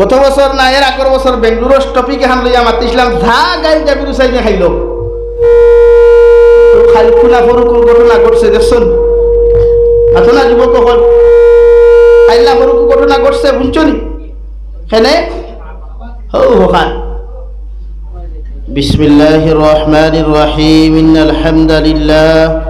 গত বছর না এর আগের বছর বেঙ্গলোর টপিক এখান লইয়া মাতিছিলাম যা গাই যাবি চাইনে খাইল খালি খুনা ফরুকুর ঘটনা ঘটছে দেখছুন আছো না যুবক হল খাইলা ফরুকুর ঘটনা ঘটছে বুঝছো নি হেনে হৌ হখান بسم الله الرحمن الرحيم إن الحمد لله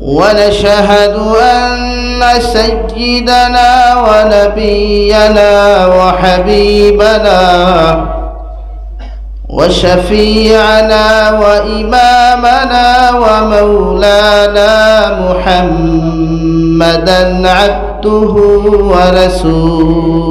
ونشهد أن سيدنا ونبينا وحبيبنا وشفيعنا وإمامنا ومولانا محمدا عبده ورسوله.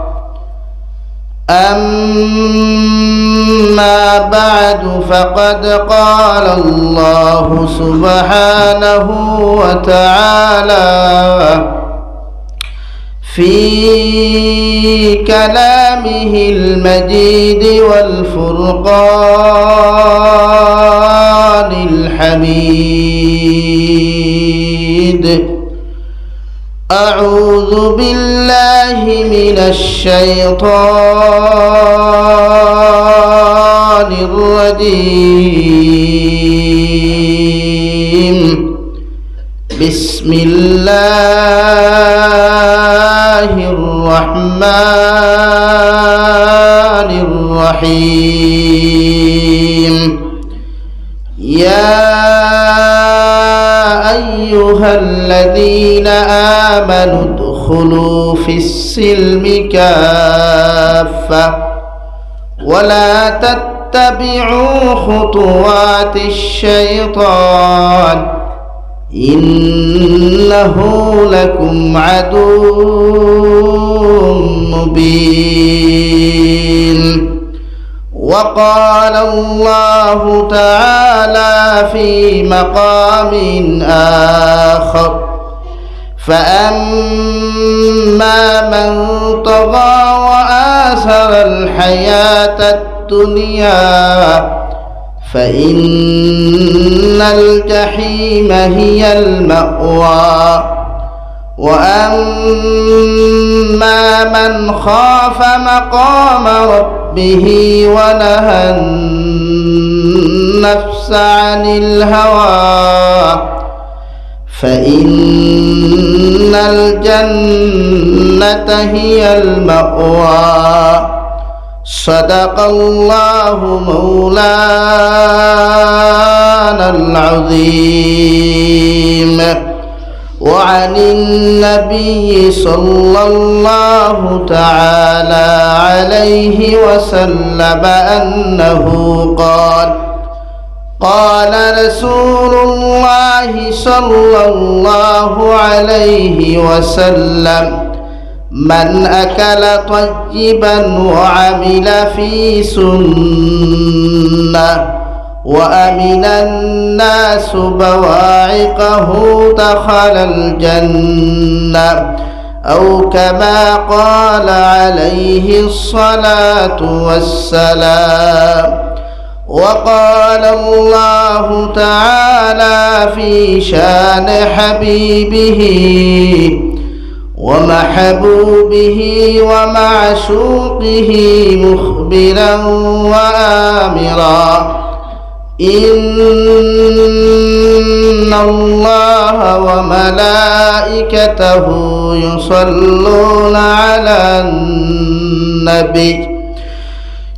أما بعد فقد قال الله سبحانه وتعالى في كلامه المجيد والفرقان الحميد. أعوذ بالله من الشيطان الرجيم. بسم الله الرحمن الرحيم. يا أيها الذين آمنوا ادخلوا في السلم كافة ولا تتبعوا خطوات الشيطان إنه لكم عدو مبين وقال الله تعالى في مقام آخر فأما من طغى وآثر الحياة الدنيا فإن الجحيم هي المأوى. وأما من خاف مقام ربه ونهى النفس عن الهوى فإن الجنة هي المأوى. صدق الله مولانا العظيم. وعن النبي صلى الله تعالى عليه وسلم أنه قال قال رسول الله صلى الله عليه وسلم من أكل طيبا وعمل في سنة وأمن الناس بواعقه دخل الجنة أو كما قال عليه الصلاة والسلام. وقال الله تعالى في شان حبيبه ومحبوبه ومعشوقه مخبرا وآمرا. إن الله وملائكته يصلون على النبي.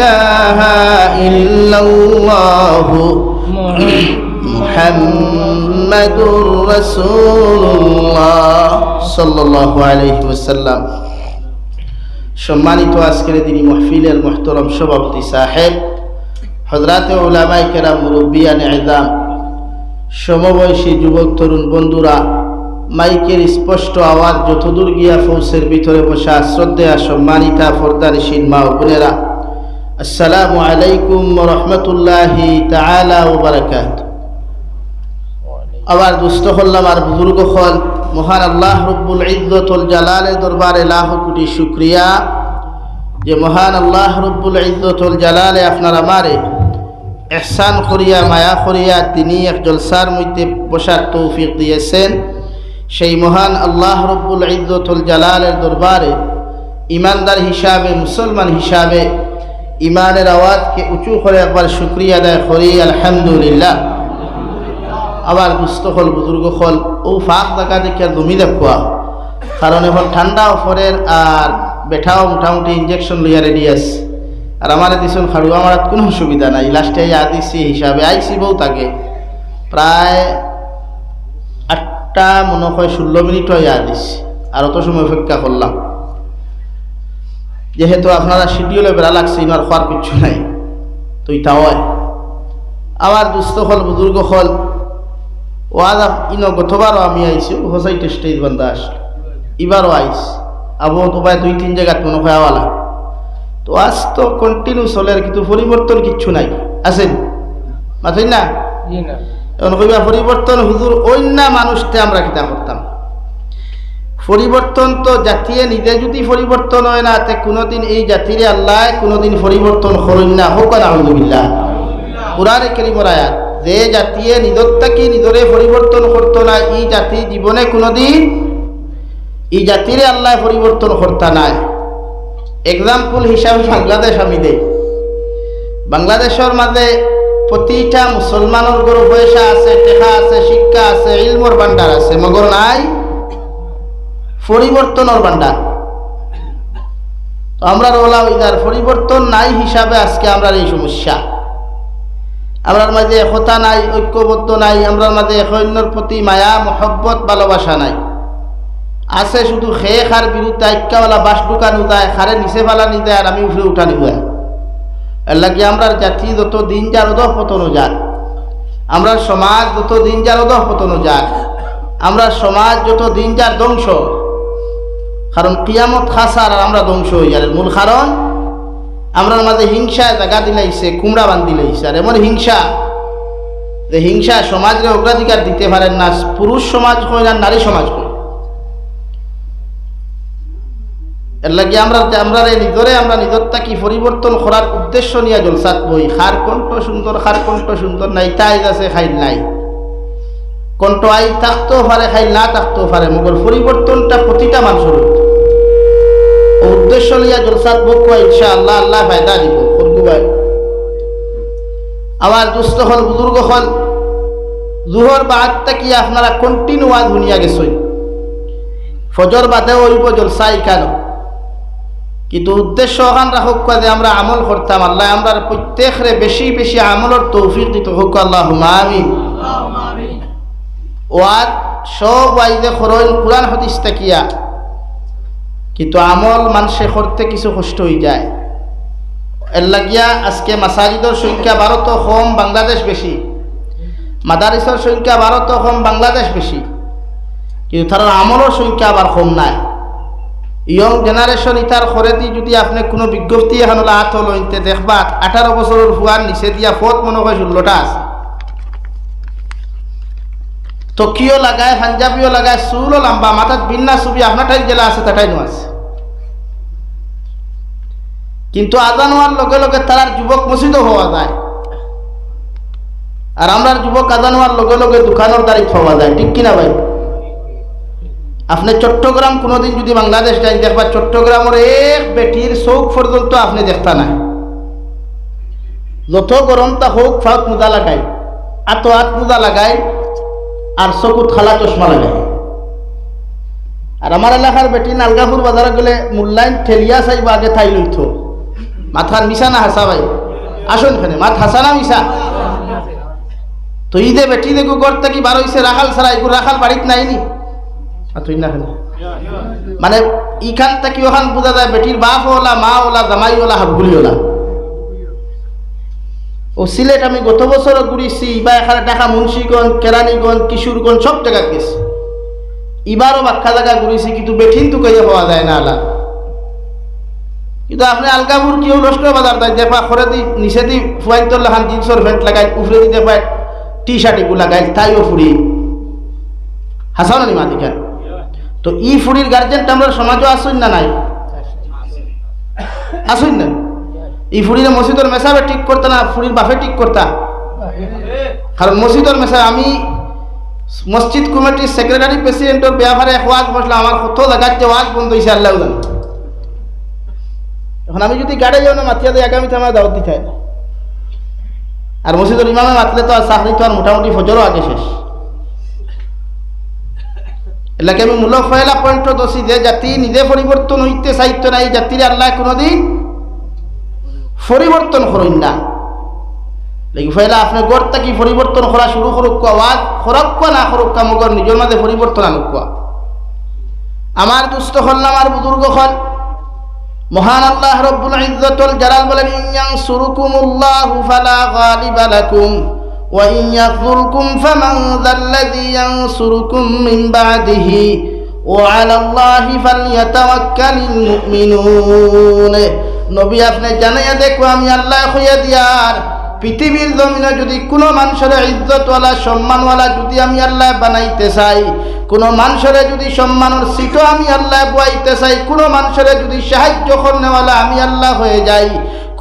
ইলাহা ইল্লাল্লাহু মুহাম্মাদুর সম্মানিত আজকের তিনি মহফিলের মোহতরম সভাপতি সাহেব হজরাতে ওলামাই কেরাম মুরব্বিয়ান এদাম সমবয়সী যুবক, তরুণ বন্ধুরা, মাইকের স্পষ্ট আওয়াজ যতদূর গিয়া ফৌসের ভিতরে বসা শ্রদ্ধা সম্মানিতা ফর্দানিসীন মা বোনেরা আসসালামু আলাইকুম রহমতুল্লাহি তাআলা ও বারাকাত আবার দুস্থ হল্লাম আর বুজুর্গ হল মহান আল্লাহ রব্বুল ইজ্জতুল জালালের দরবারে লাখ কোটি শুক্রিয়া। যে মহান আল্লাহ রব্বুল ইজ্জতুল জালালে আপনার আমারে এহসান করিয়া, মায়া করিয়া তিনি এক জলসার মধ্যে বসার তৌফিক দিয়েছেন। সেই মহান আল্লাহ রব্বুল ইজ্জতুল জালালের দরবারে ইমানদার হিসাবে, মুসলমান হিসাবে ইমানের আওয়াজকে উঁচু করে একবার শুক্রিয়া আদায় করি, আলহামদুলিল্লাহ। আবার দুস্থ হল বুজুর্গ হল ও ফাঁক দেখা দেখে জমি দেখুয়া কারণ এখন ঠান্ডা অফরের আর বেঠাও মোটামুটি ইঞ্জেকশন লইয়া রেডি আছে। আর আমার দিছন খাড়ুয়া মারাত কোনো সুবিধা নাই। লাস্টে ইয়া দিছি, হিসাবে আইসি বউ তাকে। প্রায় আটটা মনে হয় ষোলো মিনিটও ইয়া দিছি। আর অত সময় অপেক্ষা করলাম। যেহেতু আপনারা শিডিউলে বেড়া লাগছে ইনার খোয়ার কিচ্ছু নাই। তুই তাও আবার দুস্থ হল বুজুর্গ হল ওয়াজ ইনো গতবারও আমি আইছি হোসাই টেস্টেজ বান্দা আসলো। এবারও আইস আবু তো ভাই দুই তিন জায়গাত মনে হয় আওয়ালা তো আজ তো কন্টিনিউ চলে আর কিন্তু পরিবর্তন কিচ্ছু নাই। আছেন? জি না। এখন কইবা পরিবর্তন হুজুর অন্য মানুষতে আমরা কিতা করতাম পরিবর্তন তো জাতিয়ে নিজে যদি পরিবর্তন হয় না, তে কোনোদিন এই জাতিরে আল্লাহ কোনোদিন পরিবর্তন করুন না। হোক, আলহামদুলিল্লাহ। কোরআনে কেরিমর আয়াত, যে জাতিয়ে নিজরটাকে নিজরে পরিবর্তন করতো না এই জাতি জীবনে কোনোদিন এই জাতিরে আল্লাহ পরিবর্তন করতা নাই। এক্সাম্পল হিসাবে বাংলাদেশ আমি দেই। বাংলাদেশের মাঝে প্রতিটা মুসলমানের গরু পয়সা আছে, টেকা আছে, শিক্ষা আছে ইলমর ভান্ডার আছে মগর নাই। পরিবর্তনের তো আমরা রোলা ইদার পরিবর্তন নাই হিসাবে আজকে আমরা এই সমস্যা। আমরার মাঝে একতা নাই, ঐক্যবদ্ধ নাই, আমরার মাঝে অন্যর প্রতি মায়া, মহব্বত, ভালোবাসা নাই। আছে শুধু খেয়ে খার বিরুদ্ধে আইক্কাওয়ালা বাস ঢুকানো যায় খারে নিচে ফালানি দেয় আর আমি উঠে উঠানি যায় এর লাগে আমরা জাতি যত দিন যার অধ পতন যাক আমরা সমাজ যত দিন যার অধ পতন যাক আমরা সমাজ যত দিন যার ধ্বংস কারণ কিয়ামত খাসার আর আমরা ধ্বংস হয়ে যার মূল কারণ আমরা মাঝে হিংসায় জায়গা দিলাইছে কুমড়া বান্ধি লাইছে, আর এমন হিংসা যে হিংসা সমাজকে অগ্রাধিকার দিতে পারেন না, পুরুষ সমাজ কই না, নারী সমাজ কই এর লাগে আমরা আমরা নিজরে আমরা নিজরটা কি পরিবর্তন করার উদ্দেশ্য নিয়ে জলসাত বই। খার কণ্ঠ সুন্দর, খার কণ্ঠ সুন্দর, নাই তাই আছে, খাইল নাই। কণ্ঠ আই থাকতেও পারে খাইল না থাকতেও পারে মগর পরিবর্তনটা প্রতিটা মানুষের উদ্দেশ্য। নিয়ে জলসাত বক ইনশা আল্লাহ আল্লাহ ফায়দা দিব। ফরগু ভাই, আমার দুস্থ হল বুজুর্গ হল জুহর বাদটা কি আপনারা কন্টিনিউ আজ শুনিয়া গেছই ফজর বাদে ওইব জলসাই কেন? কিন্তু উদ্দেশ্য ওখান রাখুক যে আমরা আমল করতাম, আল্লাহ আমরা প্রত্যেকরে বেশি বেশি আমলের তৌফিক দিত হোক আল্লাহ আমি ওয়াদ সব ওয়াইদে খরইন কোরআন, হদিস তাকিয়া। কিন্তু আমল মানুষে করতে কিছু কষ্ট হয়ে যায়। এর লাগিয়া আজকে মাসাজিদের সংখ্যা ভারত কম, বাংলাদেশ বেশি। মাদারিসের সংখ্যা ভারত কম, বাংলাদেশ বেশি। কিন্তু তার আমলের সংখ্যা আবার কম নাই। ইয়ং জেনারেশন ইতার খরেদি যদি আপনি কোনো বিজ্ঞপ্তি এখন হাত লইতে দেখবা আঠারো বছরের ফুয়ার নিচে দিয়া ফত মনে হয় ষোলোটা আছে। তকিও লাগায়, পাঞ্জাবিও লাগায়, চুলও লম্বা, মাথাত বিন্না ছবি আপনার জেলা আছে তাটাই নো আছে। কিন্তু আজান হওয়ার লগে লগে তার যুবক মসজিদও হওয়া যায়। আর আমরা যুবক আজান হওয়ার লগে লগে দোকানের দাঁড়িয়ে হওয়া যায়, ঠিক কিনা ভাই? আপনি চট্টগ্রাম কোনোদিন যদি বাংলাদেশ যাই দেখবা চট্টগ্রামের এক বেটির চৌক পর্যন্ত আপনি দেখতা না যত গরমটা হোক ফাঁক মোজা লাগায়। আতো হাত মোজা লাগাই আর চকুত খালা চশমা লাগাই আর আমার এলাকার বেটি নালগাপুর বাজারে গেলে মূল্যায়ন ঠেলিয়া চাইব, আগে ঠাই লইত মাথার মিশা না হাসা ভাই? আসুন এখানে মাথ হাসা না মিশা তো ঈদে বেটি দেখো, গড় কি বার হইছে রাখাল ছাড়া এগুলো রাখাল বাড়িত নাইনি তুই না খালি মানে ইখান থেকে ওখান বোঝা যায় বেটির বাপ ওলা মা ওলা জামাই ওলা হাবগুলি ওলা ও সিলেট আমি গত বছর ঘুরিছি বা এখানে টাকা মুন্সিগঞ্জ, কেরানীগঞ্জ, কিশোরগঞ্জ, সব জায়গা গেছি এবারও বাক্কা জায়গা ঘুরিছি, কিন্তু বেঠিন তো কইয়া পাওয়া যায় না আলা। কিন্তু আপনি আলগাপুর কেউ লস্কর বাজার দেয় দেখবা খরে দি নিচে দি ফুয়াইন তোর লাখান জিন্সর প্যান্ট লাগাই উফরে দি দেখবা টি শার্ট এগুলো লাগাই, তাইও ফুরি। হাসাও না নি মাতিকা তো ই ফুরির গার্জেনটা আমরা সমাজও আসুন না নাই? আসুন না ই ফুরির মসজিদের মেসাবে ঠিক করতে না ফুরির বাফে ঠিক করতা। কারণ মসজিদের মেসা আমি মসজিদ কমিটির সেক্রেটারি প্রেসিডেন্টের ব্যাপারে এক ওয়াজ বসলাম আমার কত জায়গাতে ওয়াজ বন্ধ হয়েছে আল্লাহ জানে। এখন আমি যদি গাড়ি যাও না মাতিয়া দিয়ে আগামীতে আমার দাওয়াত দিতে হয় আর মসজিদের ইমামে মাতলে তো আর চাকরি তো আর মোটামুটি ফজরও আগে শেষ। এলাকে আমি মূলক ফয়লা পয়েন্ট দোষী যে জাতি নিজে পরিবর্তন হইতে চাইতো না এই জাতির আল্লাহ কোনোদিন পরিবর্তন করুন না। লাগি ফাইলা আপনার গড় কি পরিবর্তন করা শুরু করুক আওয়াজ খরক না খরক মগর নিজের মাঝে পরিবর্তন আনুক আমার দুস্থ হল আমার বুজুর্গ হল মহান আল্লাহ রব্বুল ইজ্জতুল জালাল বলেন ইয়াং সুরুকুমুল্লাহু ফালা গালিবা লাকুম, ওয়া ইয়াযুরকুম ফামান যাল্লাযী ইয়ানসুরুকুম মিন বাদিহি। وعلى الله فليتوكل المؤمنون নবী আপনি জানাইয়া দেখো আমি আল্লাহ হইয়া দিয়ার পৃথিবীর জমিনে যদি কোনো মানুষের ইজ্জতওয়ালা সম্মানওয়ালা যদি আমি আল্লাহ বানাইতে চাই কোনো মানুষের যদি সম্মানের সিটও আমি আল্লাহ বয়াইতে চাই কোনো মানুষের যদি সাহায্য করনেওয়ালা আমি আল্লাহ হয়ে যাই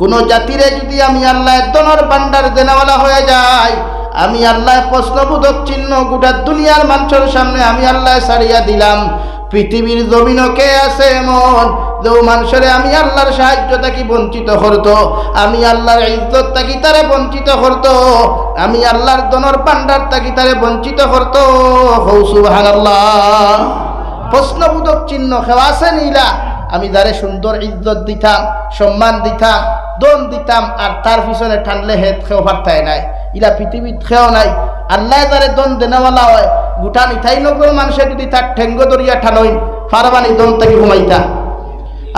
কোনো জাতিরে যদি আমি আল্লাহ দনর বান্ডার দেনাওয়ালা হয়ে যাই আমি আল্লাহ প্রশ্নবোধক চিহ্ন গোটা দুনিয়ার মানুষের সামনে আমি আল্লাহ সারিয়া দিলাম। পৃথিবীর জমিনও কে আছে এমন? যে মানুষের আমি আল্লাহর সাহায্য তাকে বঞ্চিত করত। আমি আল্লাহর ইজ্জত তাকে তারে বঞ্চিত করত। আমি আল্লাহর দনর পান্ডার তাকে তারে বঞ্চিত করত। হৌসু প্রশ্নবোধক চিহ্ন খেওয়া আছে নীলা? আমি যারে সুন্দর ইজ্জত দিতাম, সম্মান দিতাম দন দিতাম, আর তার পিছনে টানলে হেদ খেও পারতায় নাই। ইলা পৃথিবীত খেও নাই। আল্লাহ তারে দন দেনেওয়ালা হয়। গোটা নিথাই নগর মানুষে যদি তার ঠেঙ্গ দরিয়া ঠানইন ফারবানি দম থেকে ঘুমাইতা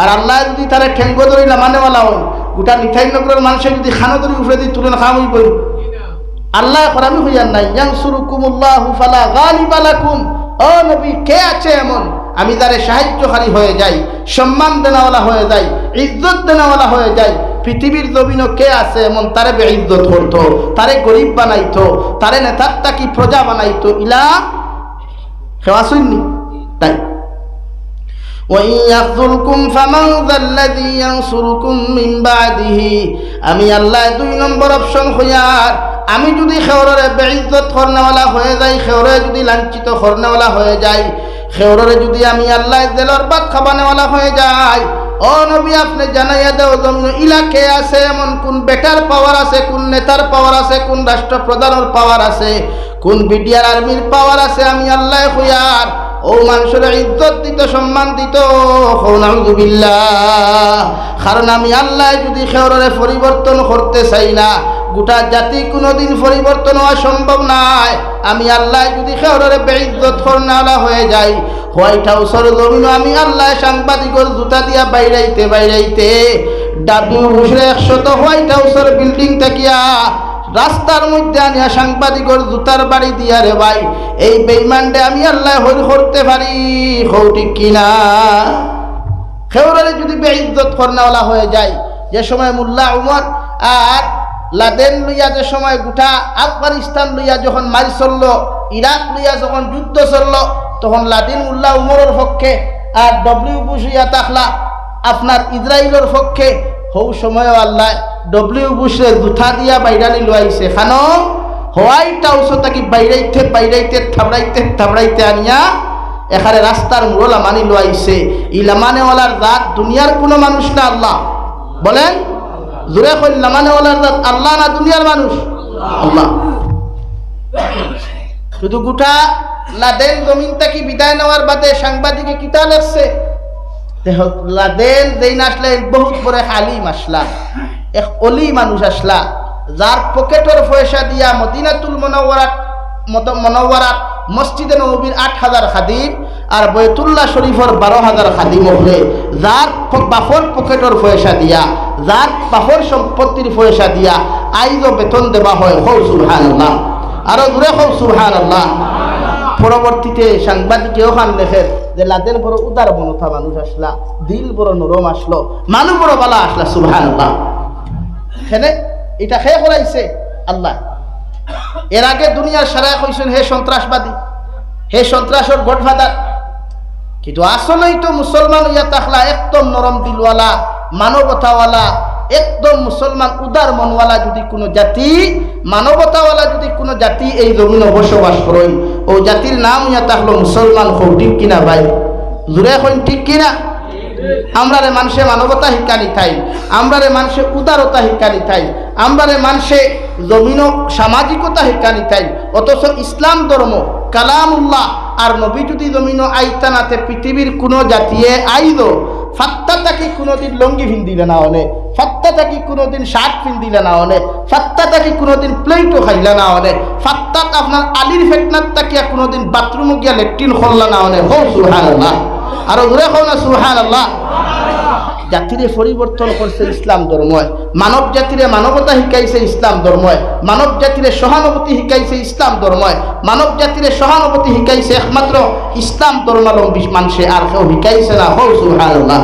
আর আল্লাহ যদি তারা ঠেঙ্গ না মানেওয়ালা হয়, গোটা মিঠাই নগরের মানুষের যদি খানো ধরি উফরে দিয়ে তুলে খাম হইব আল্লাহ করামি হইয়ার নাই। ইয়াং সুরুকুমুল্লাহু ফালা গালিবা লাকুম। ও নবী, কে আছে এমন? আমি তারে সাহায্যকারী হয়ে যাই, সম্মান দেনাওয়ালা হয়ে যাই, ইজ্জত দেনাওয়ালা হয়ে যাই। পৃথিবীর জমিনও কে আছে এমন তারে বেইজ্জত করতো, তারে গরিব বানাইতো, তারে নেতারটা কি প্রজা বানাইতো, ইলা খেওয়া শুননি তাই আমি আল্লাহ দুই নম্বর অপশন হইয়ার। আমি যদি খেওরে বেইজত করনেওয়ালা হয়ে যাই খেওরে যদি লাঞ্ছিত করনেওয়ালা হয়ে যাই খেওরে যদি আমি আল্লাহ জেলর বাদ খাবানেওয়ালা হয়ে যাই, ও নবী আপনি জানাইয়া দেও জমিন ইলাকে আছে, এমন কোন বেটার পাওয়ার আছে, কোন নেতার পাওয়ার আছে, কোন রাষ্ট্রপ্রধানের পাওয়ার আছে, কোন বিডিআর আর্মির পাওয়ার আছে, আমি আল্লাহ হইয়ার ও মানুষের ইজ্জত দিত সম্মান দিত। কারণ আমি আল্লাহ যদি খেওরে পরিবর্তন করতে চাই না গোটা জাতি কোনোদিন পরিবর্তন হওয়া সম্ভব নয়। আমি আল্লাহ যদি খেওরে বেইজ্জত করনাওয়ালা হয়ে যাই, হোয়াইট হাউসের জমিন আমি আল্লাহ সাংবাদিকর জুতা দিয়া বাইরাইতে বাইরাইতে ডাব্লিউ বুসরে একশত হোয়াইট হাউসের বিল্ডিং থাকিয়া রাস্তার মধ্যে আনিয়া সাংবাদিকর জুতার বাড়ি দিয়া রে ভাই, এই বেইমানডে আমি আল্লাহ হইল করতে পারি হৌটি কিনা? খেউরারে যদি বেইজ্জত করনেওয়ালা হয়ে যায় যে সময় মোল্লা উমর আর লাদেন লইয়া যে সময় গোটা আফগানিস্তান লইয়া যখন মারি চলল, ইরাক লইয়া যখন যুদ্ধ চলল, তখন লাদিন উল্লাহ উমরের পক্ষে আর ডব্লিউ বুশ ইয়া তাকলা আপনার ইসরায়েলের পক্ষে হৌ সময়ও আল্লাহ ডব্লিউ বুশে জুথা দিয়া বাইরানি লোয়াইছে খানো, হোয়াইট হাউস তাকে বাইরাইতে বাইরাইতে, থাবড়াইতে থাবড়াইতে আনিয়া এখানে রাস্তার মুরলা মানি লোয়াইছে ই লামানেওয়ালার দুনিয়ার কোনো মানুষ না আল্লাহ। বলেন? জোরে কই লামানেওয়ালার জাত আল্লাহ না দুনিয়ার মানুষ? আল্লাহ। শুধু গোটা লাদেন জমিন থেকে বিদায় নেওয়ার বাদে সাংবাদিকে কিতা লেখছে? লাদেন যেই আসলে বহুত বড় হালিম আসলা, এক অলি মানুষ আসলা, যার পকেটের পয়সা দিয়া মদিনাতুল মনোয়ারাত মনোয়ারাত মসজিদে নবীর আট হাজার খাদিম আর বৈতুল্লাহ শরীফর বারো হাজার খাদিম হবে যার বাফর পকেটের পয়সা দিয়া যার বাফর সম্পত্তির পয়সা দিয়া আইজও বেতন দেওয়া হয় হৌ সুলহান আল্লাহ আরও দূরে হৌ সুলহান আল্লাহ পরবর্তীতে সাংবাদিকে ওখান লেখেন যে লাদেন বড় উদার মনতা মানুষ আসলা, দিল বড় নরম আসলো মানুষ বড় বালা আসলা সুলহান আল্লাহ হেনে এটা খেয়ে করাইছে আল্লাহ। এর আগে দুনিয়ার সারা কইছেন হে সন্ত্রাসবাদী হে সন্ত্রাসর গডফাদার কিন্তু আসলেই তো মুসলমান ইয়া তাহলা একদম নরম দিলওয়ালা, মানবতাওয়ালা, একদম মুসলমান উদার মনওয়ালা যদি কোনো জাতি, মানবতাওয়ালা যদি কোনো জাতি এই জমিনে বসবাস করেন ও জাতির নাম ইয়া তাহলো মুসলমান হো ঠিক কিনা ভাই? জুড়ে এখন ঠিক কিনা? আমরারে মানুষে মানবতা শিকানি থাই আমরারে মানুষে উদারতা শিকানি থাই আমরারে মানুষে জমিন সামাজিকতা শিকানি থাই অথচ ইসলাম ধর্ম, কালামুল্লাহ আর নবী যদি জমিন আইতানাতে পৃথিবীর কোনো জাতিয়ে আইদ ফাত্তা তাকে কোনোদিন লঙ্গি ফিন্দিলে না হলে ফাত্তা তাকে কোনোদিন শার্ট ফিন্দিলে না হলে ফাত্তা তাকে কোনোদিন প্লেটও খাইলে না হলে ফাত্তাত আপনার আলির ফেটনার তাকিয়া কোনোদিন বাথরুমে গিয়া লেট্রিন খোল্লা না হলে হো সুহান আল্লাহ আর ওরে হো না সুহান আল্লাহ জাতিরে পরিবর্তন করছে ইসলাম ধর্ময় মানব জাতিরে মানবতা শিকাইছে ইসলাম ধর্ময় মানব জাতিরে সহানুভূতি শিকাইছে ইসলাম ধর্ময় মানব জাতিরে সহানুভূতি শিকাইছে একমাত্র ইসলাম ধর্মাবলম্বী মানুষে আর কেউ শিকাইছে না, হৌ সুহানুল্লাহ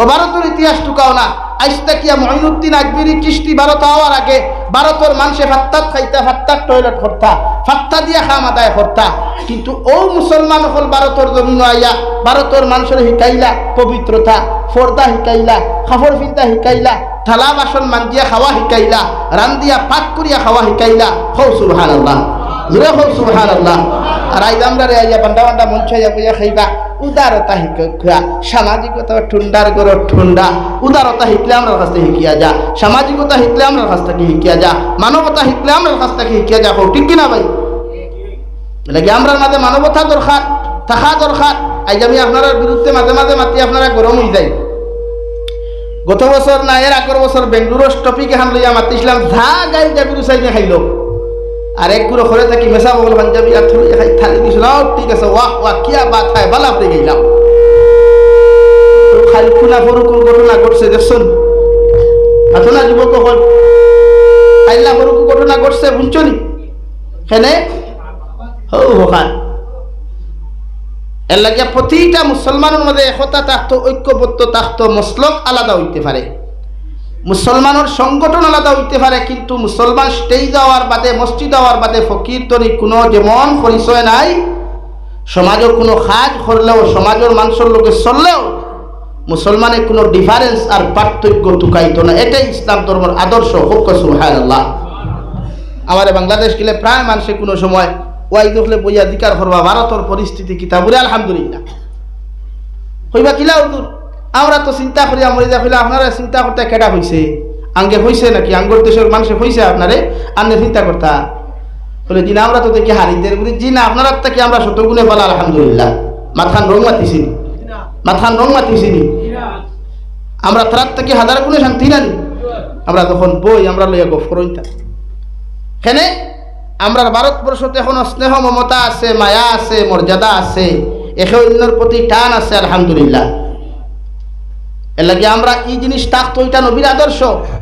ও ভারতের ইতিহাস টুকাও না। আইস্তাকিয়া মহিনুদ্দিন আজমিরি চিস্তি ভারত হওয়ার আগে ভারতের মানুষে ফাত্তাত খাইতা, ফাত্তাত টয়লেট করতা ফাত্তা দিয়া খাম আদায় করতা কিন্তু ও মুসলমান হল ভারতের জমিন আইয়া ভারতের মানুষের শিকাইলা, পবিত্রতা, ফর্দা শিকাইলা, খাফর ফিন্তা শিকাইলা, থালা বাসন মাঞ্জিয়া খাওয়া শিকাইলা রান্দিয়া পাক করিয়া খাওয়া শিকাইলা। হৌ সুবহান আল্লাহ জুড়ে হৌ সুবহান আল্লাহ আর আইজ আমরা রে আইয়া বান্ডা বান্ডা মঞ্চ আইয়া বইয়া খাইবা। উদারতা শিক্ষা সামাজিকতা ঠুন্ডার গর ঠুন্ডা। উদারতা শিখলে আমরা কাছ থেকে শিখিয়া যা। সামাজিকতা শিখলে আমরা কাছ থেকে শিখিয়া যা। মানবতা শিখলে আমরা কাছ থেকে শিখিয়া যা। হোক, ঠিক কিনা ভাই? লাগে আমরা মাঝে মানবতা দরকার? থাকা দরকার? আজ আমি আপনার বিরুদ্ধে মাঝে মাঝে মাতি আপনারা গরম হয়ে যাই। গত বছর না, এর আগের বছর বেঙ্গলোর টপিক এখান লইয়া মাতিছিলাম, যা গাই যাবি রুসাইনে খাইলো। আর একগুলো করে থাকি মেসা বল পাঞ্জাবি আর থলি খাই থালি দিছিল ঠিক আছে ওয়াহ ওয়াহ কিয়া বাত হয়, বালা আপনি গেলাম খালকুনা ফরুকুর ঘটনা ঘটছে দেখছেন? আতো না, যুবক হল আইলা ফরুকু ঘটনা ঘটছে বুঝছ নি? হেনে হৌ হখান এর লাগিয়া প্রতিটা মুসলমানের মধ্যে একতা থাকতো ঐক্যবদ্ধ থাকতো মসলক আলাদা হইতে পারে। মুসলমানের সংগঠন আলাদা হইতে পারে, কিন্তু মুসলমান স্টেজ দেওয়ার বাদে, মসজিদ দেওয়ার বাদে ফকির তরি কোনো যেমন পরিচয় নাই। সমাজের কোনো কাজ করলেও, সমাজের মানুষের লোকে চললেও মুসলমানের কোনো ডিফারেন্স আর পার্থক্য টুকাইতো না। এটাই ইসলাম ধর্মের আদর্শ। হোক সুহায় আল্লাহ আমার বাংলাদেশ গেলে প্রায় মানুষে কোনো সময় ওয়াই দেখলে বইয়া দিকার করবা, ভারতের পরিস্থিতি কিতা বলে আলহামদুলিল্লাহ। হইবা কিলা আমরা তো চিন্তা করি আমরি যা হইলে আপনারা চিন্তা করতে কেডা হইছে? আঙ্গে হইছে নাকি? আঙ্গর দেশের মানুষে হইছে আপনারে? আন্নে চিন্তা করতা। বলে জি না আমরা তো দেখি হারিদের বলি জি না আপনারা থেকে আমরা শতগুণে বলা আলহামদুলিল্লাহ। মাথান রং মাতিছি মাথান রং মাতিছি আমরা তার থেকে হাজার গুণে শান্তি নানি আমরা তখন বই, আমরা লইয়া গফ করইতা কেনে? আমরা ভারতবর্ষতে এখনও স্নেহ, মমতা আছে, মায়া আছে, মর্যাদা আছে, একে অন্যর প্রতি টান আছে, আলহামদুলিল্লাহ। এর লাগে আমরা এই জিনিস থাকতো এটা নবীর আদর্শ।